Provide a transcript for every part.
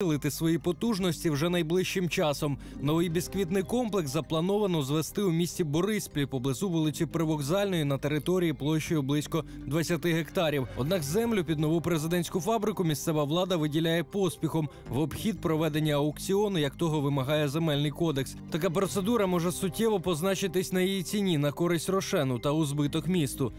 Посилити свої потужності вже найближчим часом. Новий бісквітний комплекс заплановано звести у місті Бориспіль поблизу вулиці Привокзальної на території площею близько 20 гектарів. Однак землю під нову президентську фабрику місцева влада виділяє поспіхом в обхід проведення аукціону, як того вимагає земельний кодекс. Така процедура може суттєво позначитись на її ціні на користь Рошену та у збиток місту.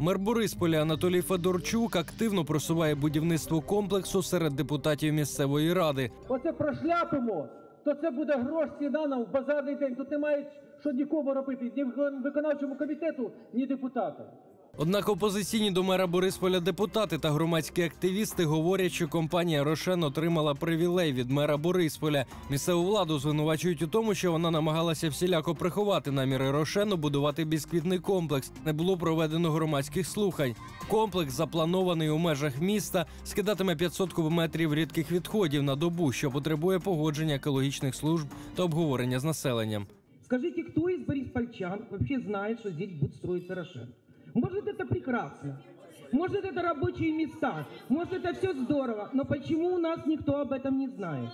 Мер Борисполя Анатолій Федорчук активно просуває будівництво комплексу серед депутатів місцевої ради. Оце прошляпимо, то це буде грош ціна нам базарний день. Тут немає що нікому робити, ні виконавчому комітету, ні депутатам. Однак опозиційні до мера Борисполя депутати та громадські активісти говорять, що компанія Рошен отримала привілей від мера Борисполя. Місцеву владу звинувачують у тому, що вона намагалася всіляко приховати наміри Рошену будувати бісквітний комплекс. Не було проведено громадських слухань. Комплекс запланований у межах міста, скидатиме 500 кубометрів рідких відходів на добу, що потребує погодження екологічних служб та обговорення з населенням. Скажите, кто из бориспольчан вообще знает, что здесь будет строиться Рошен? Может, это прекрасно. Может, это рабочие места. Может, это все здорово. Но почему у нас никто об этом не знает?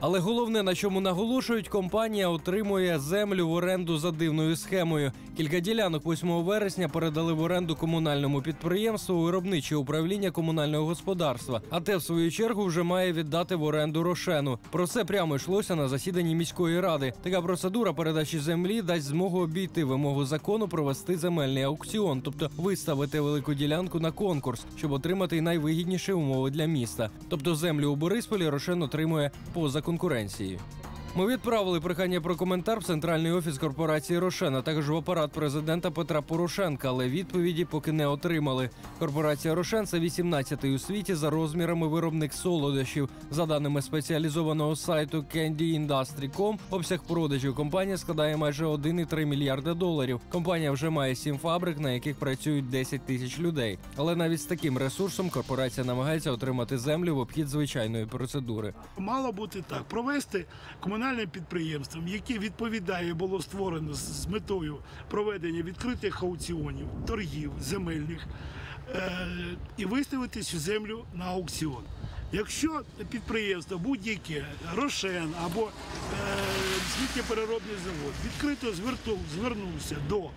Але головне, на чому наголошують, компанія отримує землю в оренду за дивною схемою. Кілька ділянок 8 вересня передали в оренду комунальному підприємству виробниче управління комунального господарства. А те, в свою чергу, вже має віддати в оренду Рошену. Про це прямо йшлося на засіданні міської ради. Така процедура передачі землі дасть змогу обійти вимогу закону провести земельний аукціон, тобто виставити велику ділянку на конкурс, щоб отримати найвигідніші умови для міста. Тобто землю у Борисполі Рошен отримує поза конкуренцією. Ми відправили прохання про коментар в центральний офіс корпорації Рошен, а також в апарат президента Петра Порошенка, але відповіді поки не отримали. Корпорація Рошен це 18-й у світі за розмірами виробник солодощів. За даними спеціалізованого сайту CandyIndustry.com, обсяг продажів компанії складає майже 1,3 мільярда доларів. Компанія вже має сім фабрик, на яких працюють 10 тисяч людей. Але навіть з таким ресурсом корпорація намагається отримати землю в обхід звичайної процедури. Мало бути так: провести комунальним підприємством, яке відповідає, було створено з- метою проведення відкритих аукціонів, торгів земельних, е, і виставити цю землю на аукціон. Якщо підприємство будь-яке, Рошен або е, сміттєпереробний завод відкрито звернувся до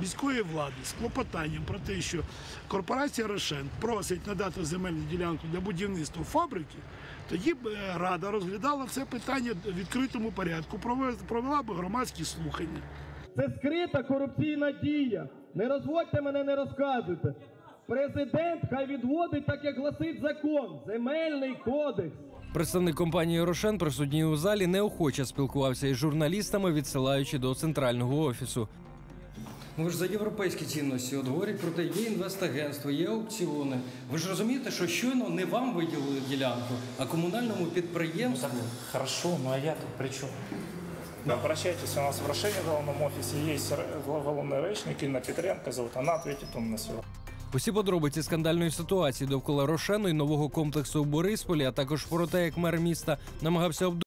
міської влади з клопотанням про те, що корпорація Рошен просить надати земельну ділянку для будівництва фабрики, тоді б е, рада розглядала це питання в відкритому порядку, провела, провела б громадські слухання. Це скрита корупційна дія. Не розводьте мене, не розказуйте. Президент хай відводить так, як гласить закон, земельний кодекс. Представник компанії Рошен присутній у залі неохоче спілкувався із журналістами, відсилаючи до центрального офісу. Ну, ви ж за європейські цінності от говорять про те, є інвестагентство, є аукціони. Ви ж розумієте, що щойно не вам виділили ділянку, а комунальному підприємству. Хорошо, ну а я тут при чем? Обращайтесь, у нас в Рошене в головном офисе есть р- головный речник, Инна Петренко зовут, она ответит вам на все. Усі подробиці скандальної ситуації довкола Рошену і нового комплексу у Борисполі, а також про те, як мер міста намагався обдурити